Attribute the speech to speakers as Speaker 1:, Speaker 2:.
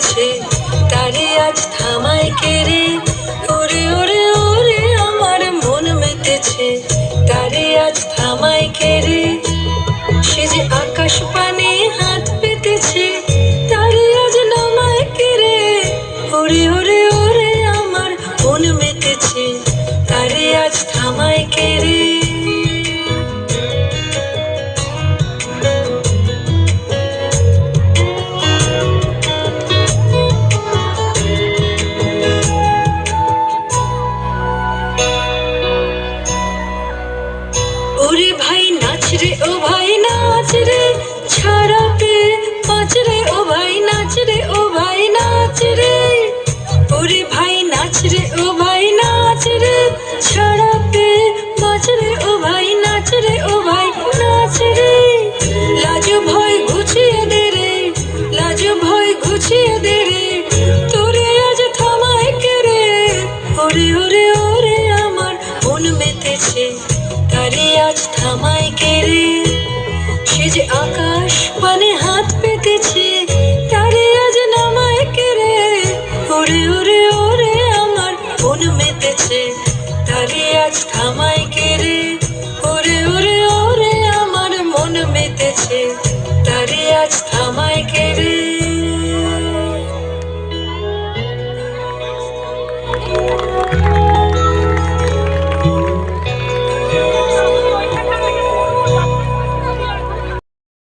Speaker 1: গেছে তারে আজ থামাই কেরে ওরে ওরে ওরে, আমার মন মেতেছে। তারে আজ থামাই কেরে সে যে আকাশ পানে হাত পেতেছে, তারে আজ নামাই কেরে ওরে ওরে ওরে, আমার মন মেতেছে। তারে আজ থামাই কেড়ে ওরে ভাই নাচ রে, ও ভাই নাচ রে। ছাড়া পে পাঁচ রে, ও ভাই নাচ রে, ও ভাই নাচ রে। লাজ ভয় ঘুচিয়ে দে রে, লাজ ভয় ঘুচিয়ে দে রে। তোরে আজ থামায় কে রে? ওরে ওরে ওরে, আমার মন মেতেছে। তারে আজ থামায় কে রে? সে যে আকাশ আছে তারে আজ থাম।